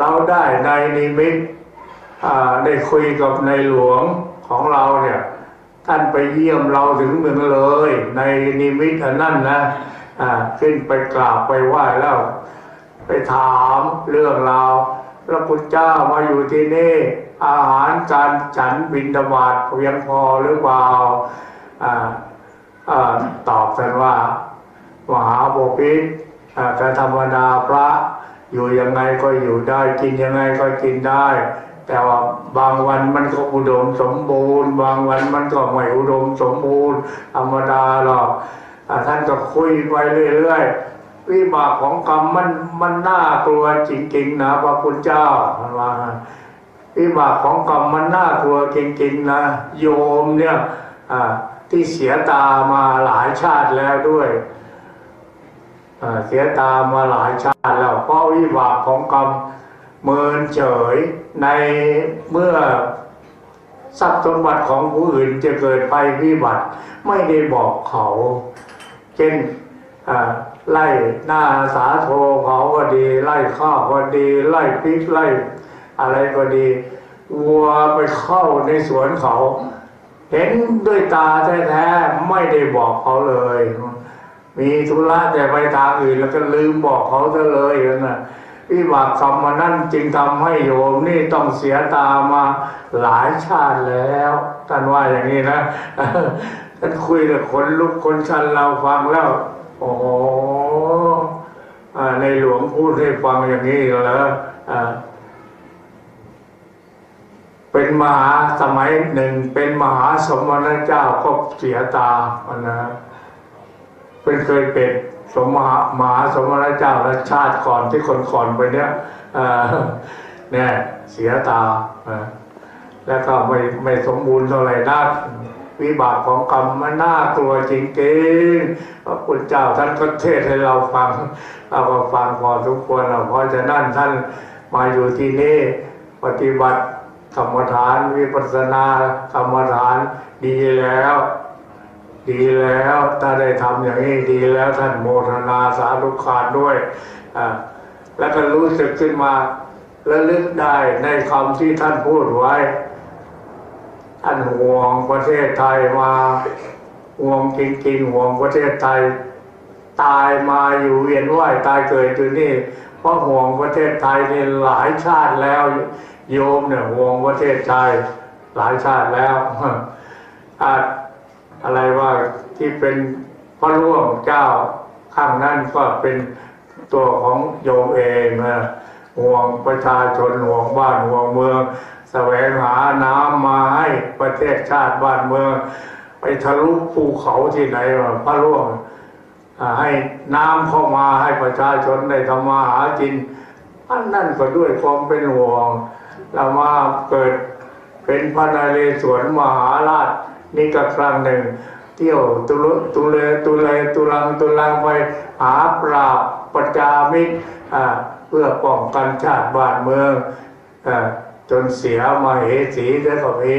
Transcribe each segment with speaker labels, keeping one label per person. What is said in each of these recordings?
Speaker 1: เราได้ในนิมิตอ่าได้คุยกับในหลวงของเราเนี่ยท่านไปเยี่ยมเราถึงเมืองเลย ในนิมิตอันนั้นนะอ่าขึ้นไปกราบไปไหว้แล้ว ไปถามเรื่องราวพระพุทธเจ้ามาอยู่ที่นี่อาหารการฉันบินดาบาตเพียงพอหรือเปล่าอ่าอ่าตอบกันว่า มหาบพิตรอ่าการธรรมดาพระ อยู่ยังไงก็อยู่ได้ กินยังไงก็กินได้ แต่ว่าบางวันมันก็อุดมสมบูรณ์ บางวันมันก็ไม่อุดมสมบูรณ์ธรรมดาหรอกท่านก็คุยไปเรื่อยๆวิบากของกรรมมันมันน่ากลัวจริงๆนะพระคุณเจ้าท่านว่าวิบากของกรรมมันน่ากลัวจริงๆนะโยมเนี่ยที่เสียตามาหลายชาติแล้วด้วย เสียตามาหลายชาติแล้วเพราะวิบากของกรรมเมินเฉยในเมื่อทรัพย์สมบัติของผู้อื่นจะเกิดไปวิบัติไม่ได้บอกเขา เช่นไล่หน้าสาโทเขาก็ดี ไล่ข้าวก็ดี ไล่พริกไล่อะไรก็ดีวัวไปเข้าในสวนเขา เห็นด้วยตาแท้ๆไม่ได้บอกเขาเลย มีธุระแต่ไปทางอื่นแล้วก็ลืมบอกเขาซะเลยนะวิบากกรรมมานั่นจึงทำให้โยมนี่ต้องเสียตามาหลายชาติแล้วท่านว่าอย่างนี้นะท่านคุยกับคนลุกคนชันเราฟังแล้ว โอ้อในหลวงพูดให้ฟังอย่างนี้เหรอเป็นมหาสมัยหนึ่งเป็นมหาสมณเจ้าก็เสียตาอันนะ เป็นเคยเป็นสมมหามหาสมณเจ้าและชาติก่อนที่คนก่อนไปเนี้ยเนี่ยเสียตา แล้วก็ไม่ไม่สมบูรณ์เท่าไหร่นักวิบากของกรรมมันน่ากลัวจริงๆพระพุทธเจ้าท่านก็เทศให้เราฟังเราก็ฟังพอทุกคนเราพราะนั้นท่านมาอยู่ที่นี่ปฏิบัติกรรมฐานวิปัสสนากรรมฐานดีแล้ว ดีแล้วถ้าได้ทำอย่างนี้ดีแล้วท่านโมทนาสาธุการด้วยแล้วก็รู้สึกขึ้นมาและลึกได้ในคำที่ท่านพูดไว้ ท่านห่วงประเทศไทยมาห่วงจริงๆห่วงประเทศไทย ตายมาอยู่เวียนว่ายตายเกิดอยู่นี่เพราะห่วงประเทศไทยนี่หลายชาติแล้ว โยมเนี่ยห่วงประเทศไทยหลายชาติแล้วอาจ อะไรว่าที่เป็นพระร่วงเจ้าข้างนั้นก็เป็นตัวของโยมเองนะห่วงประชาชนห่วงบ้านห่วงเมืองแสวงหาน้ำมาให้ประเทศชาติบ้านเมือง ไปทะลุภูเขาที่ไหนวะพระร่วงให้น้ำเข้ามาให้ประชาชนได้ทำมาหากินอันนั่นก็ด้วยความเป็นห่วงเรามาเกิดเป็นพระนเรศวรมหาราช นี่ก็ครั้งหนึ่ง เที่ยวตุลุตุเลตุเลตุลังตุลังไปหาปราบประจามิตรเพื่อป้องกันชาติบ้านเมืองอจนเสียมาเหสีแล้วก็มี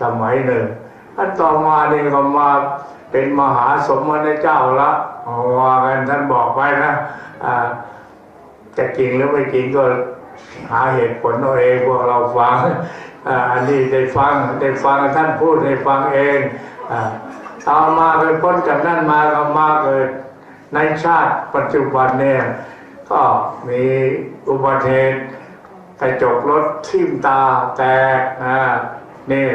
Speaker 1: สมัยหนึ่งท่านต่อมานี่ก็มาเป็นมหาสมณเจ้าละว่ากันท่านบอกไว้นะจะจริงหรือไม่จริงก็หาเหตุผลเอาเองพวกเราฟัง อันนี้ได้ฟังได้ฟังท่านพูดให้ฟังเองอ่าต่อมาไปพ้นจากนั้นมาก็มาเกิดในชาติปัจจุบันเนี่ยก็มีอุบัติเหตุกระจกรถทิ่มตาแตกนะนี่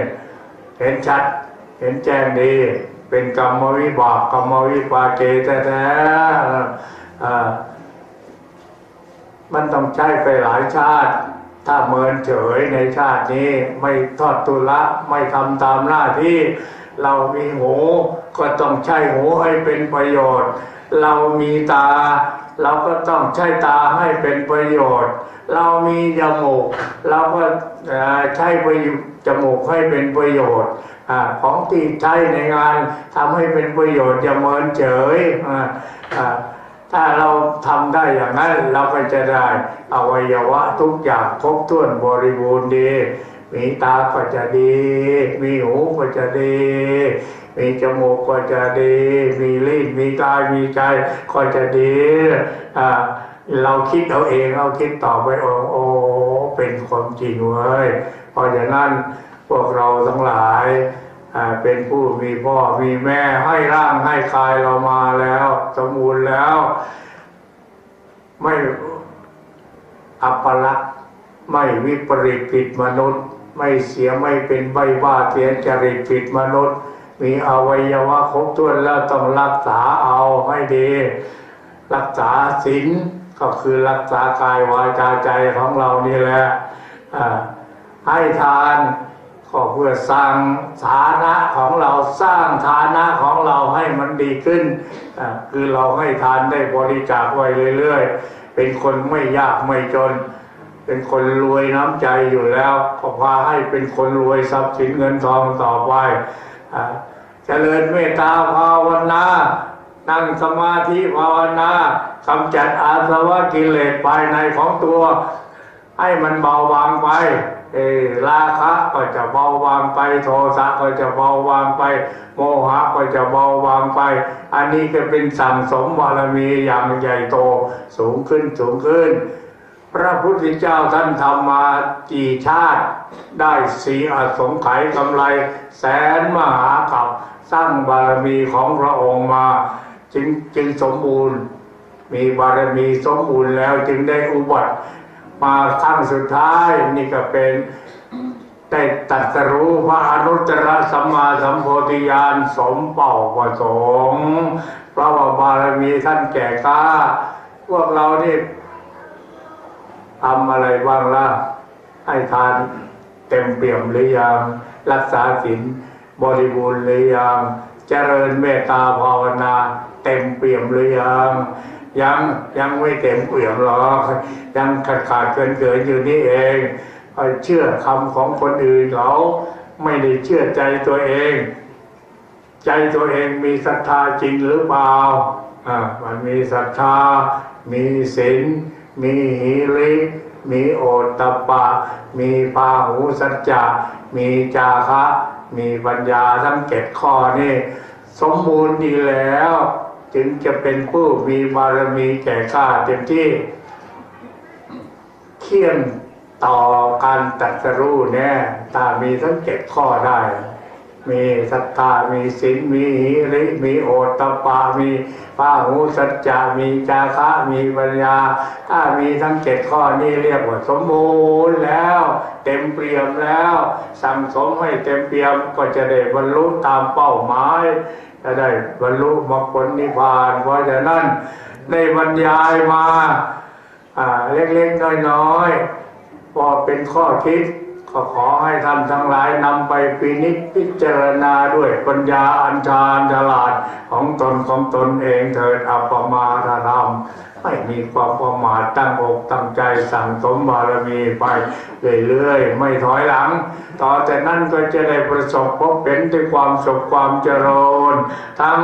Speaker 1: เห็นชัดเห็นแจ้งดีเป็นกรรมวิบากกรรมวิปากเกแท้ๆมันต้องใช้ไปหลายชาติ ถ้าเมินเฉยในชาตินี้ไม่ทอดตุละไม่ทำตามหน้าที่ เรามีหูก็ต้องใช้หูให้เป็นประโยชน์ เรามีตา เราก็ต้องใช้ตาให้เป็นประโยชน์ เรามีจมูก เราก็ใช้ประโยชน์จมูกให้เป็นประโยชน์ของที่ใช้ในงานทำให้เป็นประโยชน์อย่าเมินเฉยอ่า ถ้าเราทำได้อย่างนั้นเราก็จะได้อวัยวะทุกอย่างครบถ้วนบริบูรณ์ดี มีตาก็จะดี มีหูก็จะดี มีจมูกก็จะดี มีลิ้นมีกายมีใจก็จะดีอ่าเราคิดเอาเองเราคิดต่อไปโอ้โอ้เป็นความจริงเว้ยเพราะฉะนั้นพวกเราทั้งหลาย เป็นผู้มีพ่อมีแม่ให้ร่างให้กายเรามาแล้ว สมบูรณ์แล้ว ไม่อัปลักษณ์ไม่วิปริตผิดมนุษย์ ไม่เสียไม่เป็นใบบ้าเสียจริตผิดมนุษย์ มีอวัยวะครบถ้วนแล้วต้องรักษาเอาให้ดี รักษาศีลก็คือรักษากายวาจาใจของเรานี่แหละให้ทาน ก็เพื่อสร้างฐานะของเราสร้างฐานะของเราให้มันดีขึ้น คือเราให้ทานได้บริจาคไว้เรื่อยๆ เป็นคนไม่ยากไม่จน เป็นคนรวยน้ำใจอยู่แล้วก็พาให้เป็นคนรวยทรัพย์สินเงินทองต่อไปเจริญเมตตาภาวนานั่งสมาธิภาวนากำจัดอาสวะกิเลสภายในของตัว ให้มันเบาบางไป เออราคะก็จะเบาบางไป โทสะก็จะเบาบางไป โมหะก็จะเบาบางไป อันนี้ก็เป็นสั่งสมบารมีอย่างใหญ่โตสูงขึ้นสูงขึ้น พระพุทธเจ้าท่านทำมากี่ชาติ ได้สีอสงไขยกำไร แสนมหากับสร้างบารมีของพระองค์มา จึงจึงสมบูรณ์ มีบารมีสมบูรณ์แล้วจึงได้อุบัติ มาครั้งสุดท้ายนี่ก็เป็นได้ตรัสรู้พระอนุตตรสัมมาสัมโพธิญาณสมเป่าประสงค์พระว่าบารมีท่านแก่กล้า พวกเรานี่ทำอะไรบ้างล่ะ ให้ทานเต็มเปี่ยมหรือยังรักษาศีลบริบูรณ์หรือยังเจริญเมตตาภาวนา เต็มเปี่ยมหรือยัง ยังยังไม่เต็มเปี่ยมหรอกยังขาดขาดเกินเกินอยู่นี่เองเชื่อคำของคนอื่นเขาไม่ได้เชื่อใจตัวเอง ใจตัวเองมีศรัทธาจริงหรือเปล่าอ่ามันมีศรัทธา มีศีลมีหิริมีโอตตปปะ มีปาหูสัจจะมีจาคะ มีปัญญาทั้งเจ็ดข้อนี่ สมบูรณ์ดีแล้ว จึงจะเป็นผู้มีบารมีแก่กล้าเต็มที่เขี่ยนต่อการตัดสรู้แน่ตามีทั้งเจ็ดข้อได้ มีศรัทธามีศีลมีหิริมีโอตปา มีพาหูสัจจะมีจาคะมีปัญญา ถ้ามีทั้งเจ็ดข้อนี้เรียกว่าสมบูรณ์แล้ว เต็มเปี่ยมแล้ว สั่งสมให้เต็มเปี่ยมก็จะได้บรรลุตามเป้าหมาย จะได้บรรลุมรรคผลนิพพานเพราะฉะนั้นได้บรรยายมาเล็กๆน้อยๆพอเป็นข้อคิดก็ขอให้ท่านทั้งหลายนำไปพินิจพิจารณาด้วยปัญญาอัญชาญฉลาดของตนของตนเองเถิดอัปปมาทธรรม ไม่มีความประมาทตั้งอกตั้งใจสั่งสมบารมีไปเรื่อยๆไม่ถอยหลัง ต่อจากนั้นก็จะได้ประสบพบเป็นด้วยความสุขความเจริญทั้ง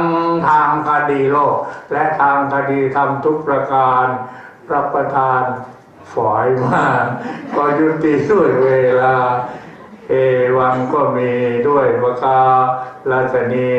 Speaker 1: ทางคดีโลก และทางคดีธรรมทุกประการรับประทานฝอยมากก็ยุติด้วยเวลา เอวังก็มีด้วยประกาลาชนี